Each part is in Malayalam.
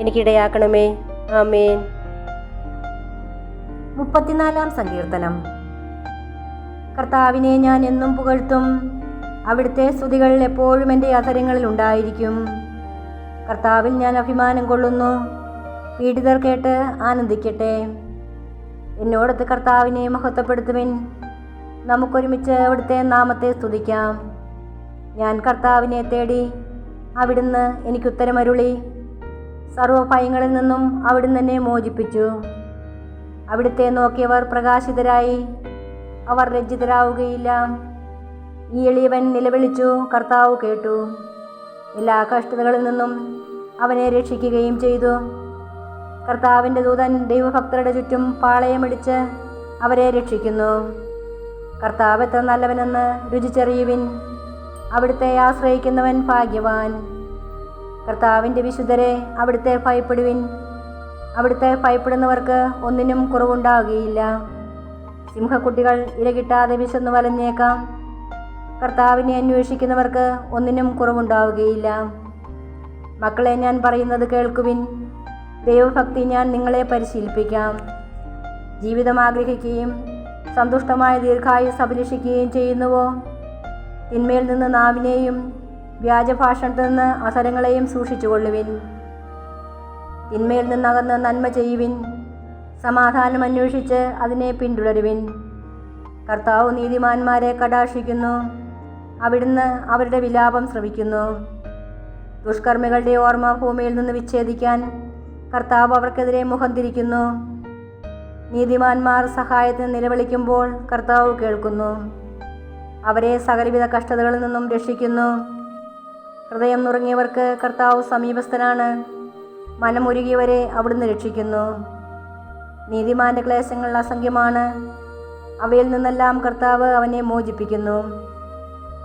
എനിക്കിടയാക്കണമേ. ആമേൻ. മുപ്പത്തിനാലാം സങ്കീർത്തനം. കർത്താവിനെ ഞാൻ എന്നും പുകഴ്ത്തും. അവിടുത്തെ സ്തുതികൾ എപ്പോഴും എന്റെ അധരങ്ങളിൽ ഉണ്ടായിരിക്കും. കർത്താവിൽ ഞാൻ അഭിമാനം കൊള്ളുന്നു. പീഡിതർ കേട്ട് ആനന്ദിക്കട്ടെ. എന്നോടത്ത് കർത്താവിനെ മഹത്വപ്പെടുത്തുവിൻ. നമുക്കൊരുമിച്ച് അവിടുത്തെ നാമത്തെ സ്തുതിക്കാം. ഞാൻ കർത്താവിനെ തേടി അവിടുന്ന് എനിക്കുത്തരമരുളി. സർവഭയങ്ങളിൽ നിന്നും അവിടുന്ന് തന്നെ മോചിപ്പിച്ചു. അവിടുത്തെ നോക്കിയവർ പ്രകാശിതരായി. അവർ ലജ്ജിതരാവുകയില്ല. ഈ എളിയവൻ നിലവിളിച്ചു കർത്താവ് കേട്ടു. എല്ലാ കഷ്ടതകളിൽ നിന്നും അവനെ രക്ഷിക്കുകയും ചെയ്തു. കർത്താവിന്റെ ദൂതൻ ദൈവഭക്തരുടെ ചുറ്റും പാളയമിടിച്ച് അവരെ രക്ഷിക്കുന്നു. കർത്താവ് എത്ര നല്ലവനെന്ന് രുചിച്ചറിയുവിൻ. അവിടുത്തെ ആശ്രയിക്കുന്നവൻ ഭാഗ്യവാൻ. കർത്താവിന്റെ വിശുദ്ധരെ അവിടുത്തെ ഭയപ്പെടുവിൻ. അവിടുത്തെ ഭയപ്പെടുന്നവർക്ക് ഒന്നിനും കുറവുണ്ടാകുകയില്ല. സിംഹക്കുട്ടികൾ ഇരകിട്ടാതെ വിശന്നു വലഞ്ഞേക്കാം. കർത്താവിനെ അന്വേഷിക്കുന്നവർക്ക് ഒന്നിനും കുറവുണ്ടാവുകയില്ല മക്കളെ ഞാൻ പറയുന്നത് കേൾക്കുവിൻ. ദൈവഭക്തി ഞാൻ നിങ്ങളെ പരിശീലിപ്പിക്കാം. ജീവിതം ആഗ്രഹിക്കുകയും സന്തുഷ്ടമായ ദീർഘായുസ് അഭിലഷിക്കുകയും ചെയ്യുന്നുവോ? തിന്മയിൽ നിന്ന് നാവിനെയും വ്യാജഭാഷണത്തിൽ നിന്ന് അസരങ്ങളെയും സൂക്ഷിച്ചുകൊള്ളുവിൻ. തിന്മയിൽ നിന്നകന്ന് നന്മ ചെയ്യുവിൻ. സമാധാനം അന്വേഷിച്ച് അതിനെ പിന്തുടരുവിൻ. കർത്താവ് നീതിമാന്മാരെ കടാക്ഷിക്കുന്നു. അവിടുന്ന് അവരുടെ വിലാപം ശ്രമിക്കുന്നു ദുഷ്കർമ്മികളുടെ ഓർമ്മ ഭൂമിയിൽ നിന്ന് വിച്ഛേദിക്കാൻ കർത്താവ് അവർക്കെതിരെ മുഖം തിരിക്കുന്നു. നീതിമാന്മാർ സഹായത്തിന് നിലവിളിക്കുമ്പോൾ കർത്താവ് കേൾക്കുന്നു. അവരെ സകലവിധ കഷ്ടതകളിൽ നിന്നും രക്ഷിക്കുന്നു. ഹൃദയം നുറങ്ങിയവർക്ക് കർത്താവ് സമീപസ്ഥനാണ്. മനമുരുകിയവരെ അവിടുന്ന് രക്ഷിക്കുന്നു. നീതിമാന്റെ ക്ലേശങ്ങൾ അസംഖ്യമാണ്. അവയിൽ നിന്നെല്ലാം കർത്താവ് അവനെ മോചിപ്പിക്കുന്നു.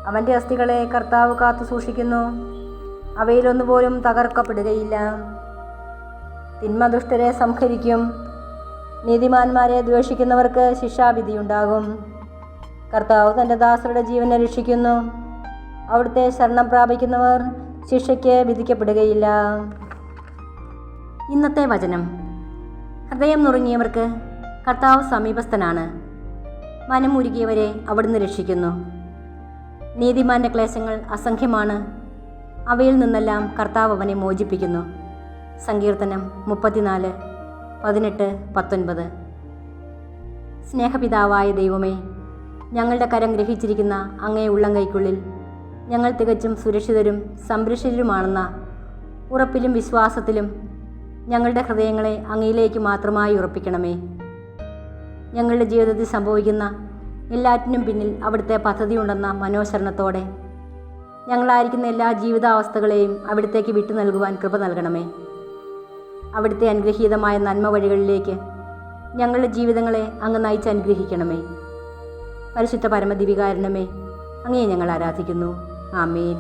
അവന്റെ അസ്ഥികളെ കർത്താവ് കാത്തു സൂക്ഷിക്കുന്നു. അവയിലൊന്നുപോലും തകർക്കപ്പെടുകയില്ല. തിന്മദുഷ്ടരെ സംഹരിക്കും. നീതിമാന്മാരെ ദ്വേഷിക്കുന്നവർക്ക് ശിക്ഷാവിധിയുണ്ടാകും. കർത്താവ് തന്റെ ദാസരുടെ ജീവനെ രക്ഷിക്കുന്നു. അവിടുത്തെ ശരണം പ്രാപിക്കുന്നവർ ശിക്ഷയ്ക്ക് വിധിക്കപ്പെടുകയില്ല. ഇന്നത്തെ വചനം. ഹൃദയം നുറുങ്ങിയവർക്ക് കർത്താവ് സമീപസ്ഥനാണ്. മനം ഉരുകിയവരെ അവിടുന്ന് രക്ഷിക്കുന്നു. നീതിമാന്റെ ക്ലേശങ്ങൾ അസംഖ്യമാണ്. അവയിൽ നിന്നെല്ലാം കർത്താവ് അവനെ മോചിപ്പിക്കുന്നു. സങ്കീർത്തനം മുപ്പത്തിനാല് പതിനെട്ട് പത്തൊൻപത്. സ്നേഹപിതാവായ ദൈവമേ ഞങ്ങളുടെ കരം ഗ്രഹിച്ചിരിക്കുന്ന അങ്ങേ ഉള്ളംകൈക്കുള്ളിൽ ഞങ്ങൾ തികച്ചും സുരക്ഷിതരും സംരക്ഷിതരുമാണെന്ന ഉറപ്പിലും വിശ്വാസത്തിലും ഞങ്ങളുടെ ഹൃദയങ്ങളെ അങ്ങയിലേക്ക് മാത്രമായി ഉറപ്പിക്കണമേ. ഞങ്ങളുടെ ജീവിതത്തിൽ സംഭവിക്കുന്ന എല്ലാറ്റിനും പിന്നിൽ അവിടുത്തെ പദ്ധതിയുണ്ടെന്ന മനോശരണത്തോടെ ഞങ്ങളായിരിക്കുന്ന എല്ലാ ജീവിതാവസ്ഥകളെയും അവിടത്തേക്ക് വിട്ടു നൽകുവാൻ കൃപ നൽകണമേ. അവിടുത്തെ അനുഗ്രഹീതമായ നന്മ വഴികളിലേക്ക് ഞങ്ങളുടെ ജീവിതങ്ങളെ അങ്ങ് നയിച്ച് അനുഗ്രഹിക്കണമേ. പരിശുദ്ധ പരമദിവികാരണമേ അങ്ങേ ഞങ്ങൾ ആരാധിക്കുന്നു. ആമേൻ